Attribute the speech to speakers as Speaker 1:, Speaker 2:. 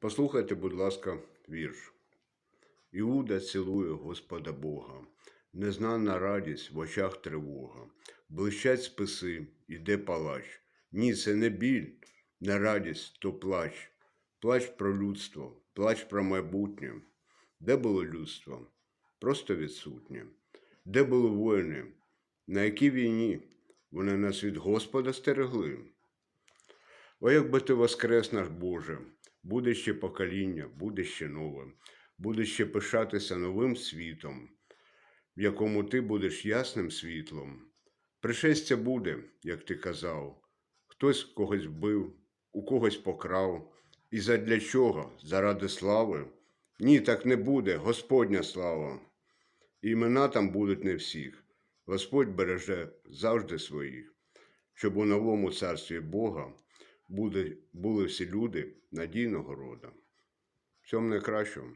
Speaker 1: Послухайте, будь ласка, вірш. Іуда цілує Господа Бога, незнана радість в очах тривога, блищать списи, іде палач. Ні, це не біль, не радість, то плач. Плач про людство, плач про майбутнє. Де було людство? Просто відсутнє. Де були воїни? На якій війні? Вони нас від Господа стерегли. О, якби ти воскрес наш Боже, буде ще покоління, буде ще нове, буде ще пишатися новим світом, в якому ти будеш ясним світлом. Пришестя буде, як ти казав, хтось когось вбив, у когось покрав. І задля чого? Заради слави? Ні, так не буде, Господня слава. Імена там будуть не всіх. Господь береже завжди своїх, щоб у новому царстві Бога були всі люди надійного рода. Всьому найкращому.